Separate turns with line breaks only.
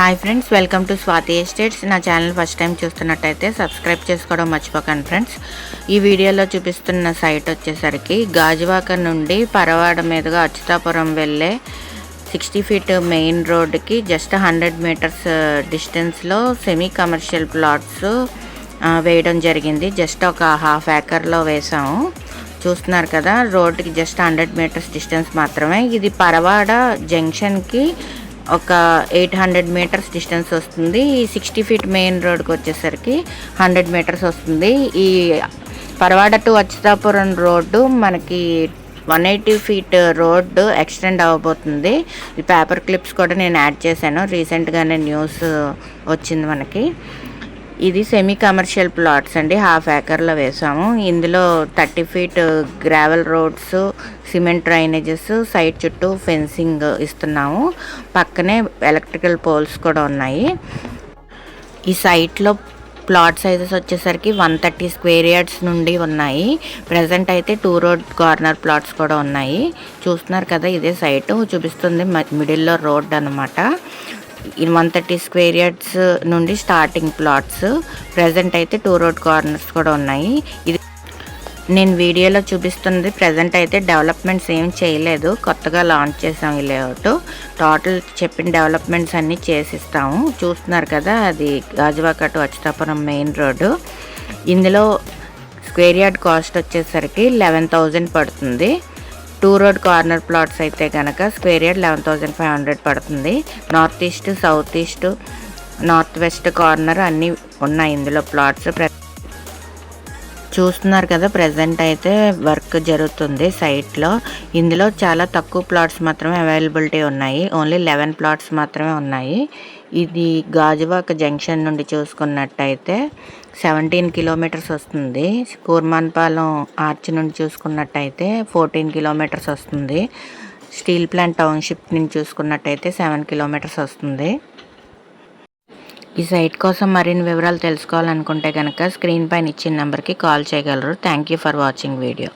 Hi friends welcome to Swathi estates. నా channel first time చూస్తున్నట్టయితే subscribe చేసుకోవడం మర్చిపోకండి ఫ్రెండ్స్. ఈ వీడియోలో చూపిస్తున్న సైట్ వచ్చేసరికి గాజువాక నుండి పరవాడ మీదుగా అచ్యుతాపురం వెళ్ళే సిక్స్టీ ఫీట్ మెయిన్ రోడ్కి జస్ట్ హండ్రెడ్ మీటర్స్ డిస్టెన్స్లో సెమీ కమర్షియల్ ప్లాట్స్ వేయడం జరిగింది. జస్ట్ ఒక హాఫ్ ఏకర్లో వేసాము చూస్తున్నారు కదా రోడ్కి జస్ట్ హండ్రెడ్ మీటర్స్ డిస్టెన్స్ మాత్రమే. ఇది పరవాడ జంక్షన్కి ఒక ఎయిట్ హండ్రెడ్ మీటర్స్ డిస్టెన్స్ వస్తుంది. ఈ సిక్స్టీ ఫీట్ మెయిన్ రోడ్కి వచ్చేసరికి హండ్రెడ్ మీటర్స్ వస్తుంది. ఈ పరవాడ టు అచ్యుతాపురం రోడ్డు మనకి one eighty feet road extend అవ్వబోతుంది. ఈ పేపర్ క్లిప్స్ కూడా నేను యాడ్ చేశాను. రీసెంట్గానే న్యూస్ వచ్చింది మనకి. ఇది సెమీ కమర్షియల్ ప్లాట్స్ అండి. హాఫ్ ఏకర్లో వేసాము. ఇందులో thirty feet gravel roads cement drainages side చుట్టూ ఫెన్సింగ్ ఇస్తున్నాము. పక్కనే ఎలక్ట్రికల్ పోల్స్ కూడా ఉన్నాయి. ఈ సైట్లో ప్లాట్ సైజెస్ వచ్చేసరికి వన్ థర్టీ స్క్వేర్ యార్డ్స్ నుండి ఉన్నాయి. ప్రజెంట్ అయితే టూ రోడ్ కార్నర్ ప్లాట్స్ కూడా ఉన్నాయి. చూస్తున్నారు కదా ఇదే సైట్ చూపిస్తుంది మిడిల్లో రోడ్ అనమాట వన్ థర్టీ స్క్వేర్ యార్డ్స్ నుండి స్టార్టింగ్ ప్లాట్స్. ప్రజెంట్ అయితే టూ రోడ్ కార్నర్స్ కూడా ఉన్నాయి. ఇది నేను వీడియోలో చూపిస్తున్నది. ప్రజెంట్ అయితే డెవలప్మెంట్స్ ఏం చేయలేదు. కొత్తగా లాంచ్ చేసాం ఈ లేఅవుట్. టోటల్ చెప్పిన డెవలప్మెంట్స్ అన్నీ చేసిస్తాము. చూస్తున్నారు కదా అది Gajuwaka to Atchutapuram main road. ఇందులో స్క్వేర్ యార్డ్ కాస్ట్ వచ్చేసరికి లెవెన్ థౌజండ్ పడుతుంది. టూ రోడ్ కార్నర్ ప్లాట్స్ అయితే కనుక square yard eleven thousand five hundred పడుతుంది. North east south east north west corner అన్నీ ఉన్నాయి ఇందులో ప్లాట్స్. చూస్తున్నారు కదా ప్రజెంట్ అయితే వర్క్ జరుగుతుంది సైట్లో ఇందులో చాలా తక్కువ ప్లాట్స్ మాత్రమే అవైలబిలిటీ ఉన్నాయి. ఓన్లీ లెవెన్ ప్లాట్స్ మాత్రమే ఉన్నాయి. ఇది గాజువాక జంక్షన్ నుండి చూసుకున్నట్టయితే సెవెంటీన్ కిలోమీటర్స్ వస్తుంది. కూర్మాన్పాలెం ఆర్చ్ నుండి చూసుకున్నట్టయితే ఫోర్టీన్ కిలోమీటర్స్ వస్తుంది. స్టీల్ ప్లాంట్ టౌన్షిప్ నుంచి చూసుకున్నట్టయితే సెవెన్ కిలోమీటర్స్ వస్తుంది. ఈ సైట్ కోసం మరిన్ని వివరాలు తెలుసుకోవాలనుకుంటే కనుక స్క్రీన్ పైన ఇచ్చిన నెంబర్కి కాల్ చేయగలరు. Thank you for watching video